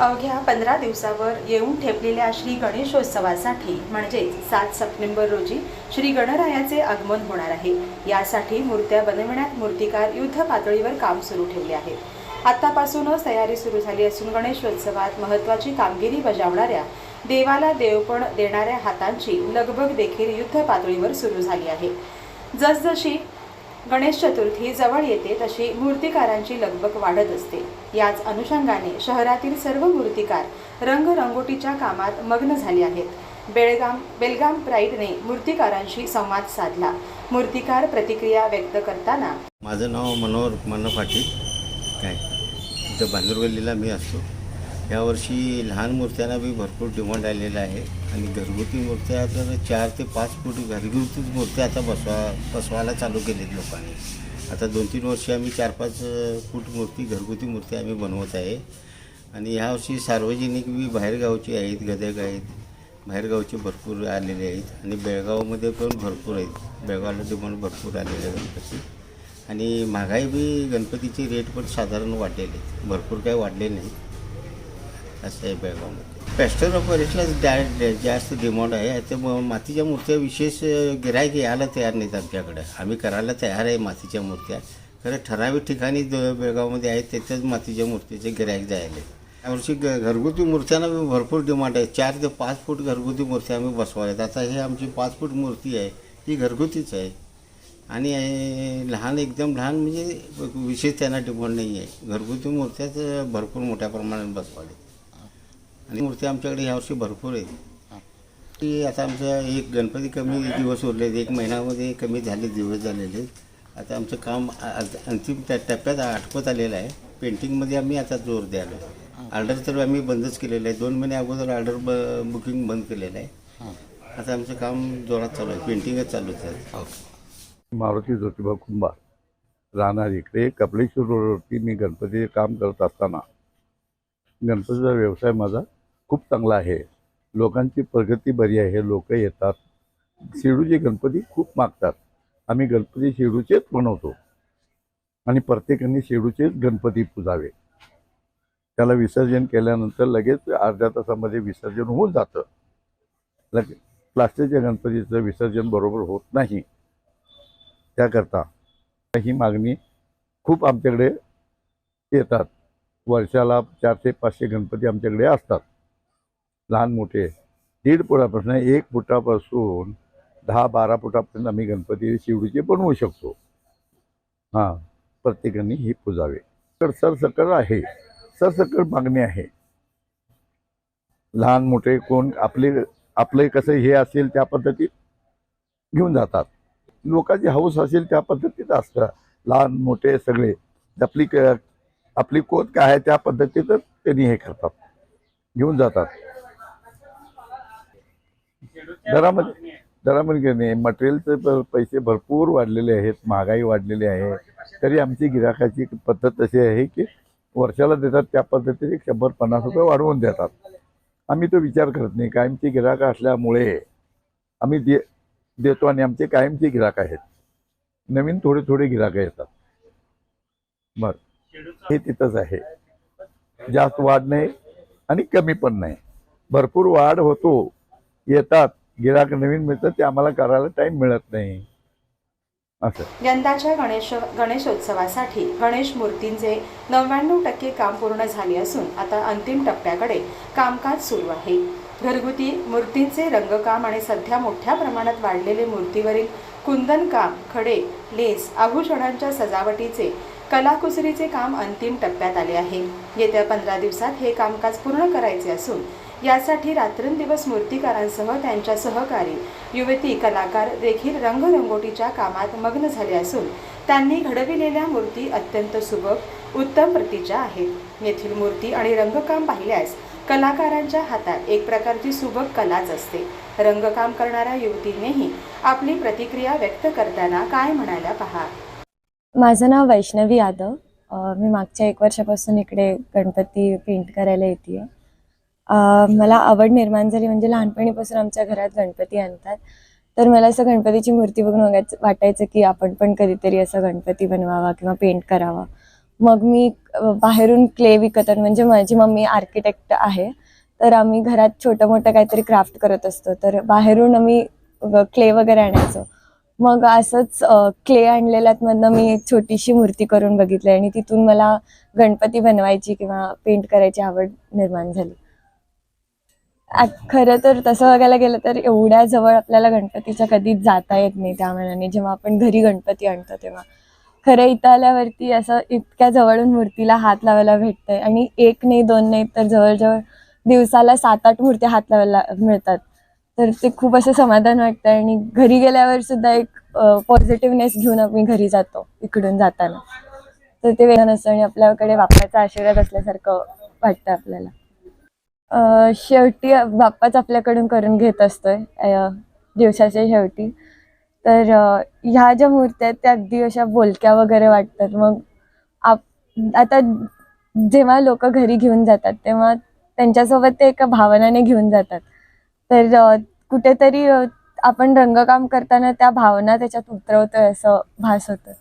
अवघ्या पंधरा दिवसावर येऊन ठेपलेल्या श्री गणेशोत्सवासाठी म्हणजेच सात सप्टेंबर रोजी श्री गणरायाचे आगमन होणार आहे. यासाठी मूर्त्या बनविण्यात मूर्तिकार युद्ध पातळीवर काम सुरू ठेवले आहे आतापासूनच तयारी सुरू झाली असून गणेशोत्सवात महत्त्वाची कामगिरी बजावणाऱ्या देवाला देवपण देणाऱ्या हातांची लगबग देखील युद्ध पातळीवर सुरू झाली आहे. जसजशी गणेश चतुर्थी जवळ येते तशी मूर्तिकारांची लगबग वाढत असते. याच अनुषंगाने शहरातील सर्व मूर्तिकार रंगरंगोटीच्या कामात मग्न झाले आहेत. बेळगाम बेलगाम प्राईडने मूर्तिकारांशी संवाद साधला. मूर्तिकार प्रतिक्रिया व्यक्त करताना माझं नाव मनोहर मानव काय? इथं भांदुरगल्लीला मी असतो. यावर्षी लहान मूर्त्यांना बी भरपूर डिमांड आलेला आहे. आणि घरगुती मूर्त्या तर चार ते पाच फूट घरगुतीच मूर्त्या आता बसवा बसवायला चालू केलेत लोकांनी. आता दोन तीन वर्षी आम्ही चार पाच फूट मूर्ती घरगुती मूर्ती आम्ही बनवत आहे. आणि ह्यावर्षी सार्वजनिक बी बाहेरगावची आहेत गदग आहेत. बाहेरगावचे भरपूर आलेले आहेत. आणि बेळगावमध्ये पण भरपूर आहेत. बेळगावला डिमांड भरपूर आलेले आहे गणपती. आणि महागाई बी गणपतीचे रेट पण साधारण वाढलेले आहेत. भरपूर काही वाढले नाही. असं आहे बेळगावमध्ये पॅस्टर ऑफ पॅरिसला जास्त डिमांड आहे. ते मातीच्या मूर्त्या विशेष गिरायक यायला तयार नाहीत आमच्याकडं. आम्ही करायला तयार आहे मातीच्या मूर्त्या. खरं ठराविक ठिकाणी बेळगावमध्ये आहेत त्याच्याच मातीच्या मूर्तीचे गिरायक जायला यावर्षी ग घरगुती मूर्त्यांना भरपूर डिमांड आहे. चार ते पाच फूट घरगुती मूर्त्या आम्ही बसवायला आता हे आमची पाच फूट मूर्ती आहे. ही घरगुतीच आहे. आणि लहान एकदम लहान म्हणजे विशेष त्यांना डिमांड नाही आहे घरगुती मूर्त्याच भरपूर मोठ्या प्रमाणात बसवाले आणि मूर्ती आमच्याकडे यावर्षी भरपूर आहे. की आता आमचं एक गणपती कमी दिवस उरले एक महिन्यामध्ये कमी झाले दिवस झालेले आता आमचं काम अंतिम त्या टप्प्यात आटपत आलेलं आहे. पेंटिंगमध्ये आम्ही आता जोर द्यालो ऑर्डर तर आम्ही बंदच केलेलं आहे. दोन महिने अगोदर ऑर्डर ब बुकिंग बंद केलेलं आहे. आता आमचं काम जोरात चालू आहे. पेंटिंगच चालू आहे. मारुती ज्योतिबा कुंभार. राहणार इकडे कपलेश्वर रोडवरती मी गणपतीचे काम करत असताना गणपतीचा व्यवसाय माझा खूप चांगला आहे. लोकांची प्रगती बरी आहे लोक येतात. शेडूचे गणपती खूप मागतात. आम्ही गणपती शेडूचेच बनवतो. आणि प्रत्येकाने शेडूचेच गणपती पुजावे. त्याला विसर्जन केल्यानंतर लगेच अर्ध्या तासामध्ये विसर्जन होऊन जातं. लगे प्लास्टिकच्या गणपतीचं विसर्जन बरोबर होत नाही. त्याकरता ही मागणी खूप आमच्याकडे येतात. वर्षाला चारशे पाचशे गणपती आमच्याकडे असतात. लहान मोठे दीड फुटापासून एक फुटापासून दहा बारा फुटापर्यंत आम्ही गणपती शिवडीचे बनवू शकतो. हां प्रत्येकाने ही पुजावे. तर सरसकट आहे. सरसकट मागणी आहे. लहान मोठे कोण आपले आपले कसं हे असेल त्या पद्धतीत घेऊन जातात. लोकांची हौस असेल त्या पद्धतीत असतं. लहान मोठे सगळे आपली क- आपली कोत काय आहे त्या पद्धतीतच त्यांनी हे करतात. घेऊन जातात. दरामध्ये दरामध्ये नाही. मटेरियलचे पैसे भरपूर वाढलेले आहेत महागाई वाढलेली आहे. तरी आमची गिराकाची पद्धत तशी आहे की वर्षाला देतात त्या पद्धतीने शंभर पन्नास रुपये वाढवून देतात. आम्ही तो विचार करत नाही. कायमची गिराकं असल्यामुळे आम्ही दे देतो आणि आमचे कायमचे गिराक आहेत. नवीन थोडे थोडे गिराक येतात. बर. हे तिथंच आहे. जास्त वाढ नाही आणि कमी पण नाही. भरपूर वाढ होतो. येतात. गिराक नवीन मिळतात ते आम्हाला करायला टाइम मिळत नाही. असं. यंदाच्या गणेश गणेशोत्सवासाठी गणेश मूर्तींचे नव्याण्णव टक्के काम पूर्ण झाले असून आता अंतिम टप्प्याकडे कामकाज सुरू आहे. घरगुती मूर्तींचे रंगकाम आणि सध्या मोठ्या प्रमाणात वाढलेले मूर्तीवरील कुंदनकाम खडे लेस आभूषणांच्या सजावटीचे कलाकुसरीचे काम अंतिम टप्प्यात आले आहे. येत्या पंधरा दिवसात हे कामकाज पूर्ण करायचे असून यासाठी रात्रंदिवस मूर्तिकारांसह त्यांच्या सहकारी युवती कलाकार देखील रंगरंगोटीच्या कामात मग्न झाले असून त्यांनी घडविलेल्या मूर्ती अत्यंत सुबक उत्तम प्रतीच्या आहेत. येथील मूर्ती आणि रंगकाम पाहिल्यास कलाकारांच्या हातात एक प्रकारची सुबक कलाच असते. रंगकाम करणाऱ्या युवतीनेही आपली प्रतिक्रिया व्यक्त करताना काय म्हणाल्या पहा? माझं नाव वैष्णवी यादव. मी मागच्या एक वर्षापासून इकडे गणपती पेंट करायला येते मला आवड निर्माण झाली म्हणजे लहानपणीपासून आमच्या घरात गणपती आणतात. तर मला असं गणपतीची मूर्ती बघून बघायचं वाटायचं की आपण पण कधीतरी असं गणपती बनवावा किंवा पेंट करावा. मग मी बाहेरून क्ले विकत म्हणजे माझी मम्मी आर्किटेक्ट आहे. तर आम्ही घरात छोटं मोठं काहीतरी क्राफ्ट करत असतो. तर बाहेरून आम्ही क्ले वगैरे आणायचो. मग असंच क्ले आणलेल्यातमधनं मी एक छोटीशी मूर्ती करून बघितली आणि तिथून मला गणपती बनवायची किंवा पेंट करायची आवड निर्माण झाली. खरं तर तसं बघायला गेलं तर एवढ्या जवळ आपल्याला गणपतीच्या कधीच जाता येत नाही त्या मनाने जेव्हा आपण घरी गणपती आणतो तेव्हा. खरं इथं आल्यावरती असं इतक्या जवळून मूर्तीला हात लावायला भेटतंय आणि एक नाही दोन नाही तर जवळजवळ दिवसाला सात आठ मूर्त्या हात लावायला मिळतात. तर ते खूप असं समाधान वाटतं आणि घरी गेल्यावर सुद्धा एक पॉझिटिव्हनेस घेऊन आम्ही घरी जातो इकडून जाताना. तर ते वेगळं नसतं आणि आपल्याकडे बाप्पाचा आशीर्वाद असल्यासारखं वाटतं आपल्याला. शेवटी बाप्पाच आपल्याकडून करून घेत असतोय दिवसाच्या शेवटी. तर ह्या ज्या मूर्त्या आहेत त्या अगदी अशा बोलक्या वगैरे वाटतात. मग आप आता जेव्हा लोक घरी घेऊन जातात तेव्हा त्यांच्यासोबत ते एका भावनाने घेऊन जातात. तर कुठेतरी आपण रंगकाम करताना त्या भावना त्याच्यात उतरवतोय असं भास होतं.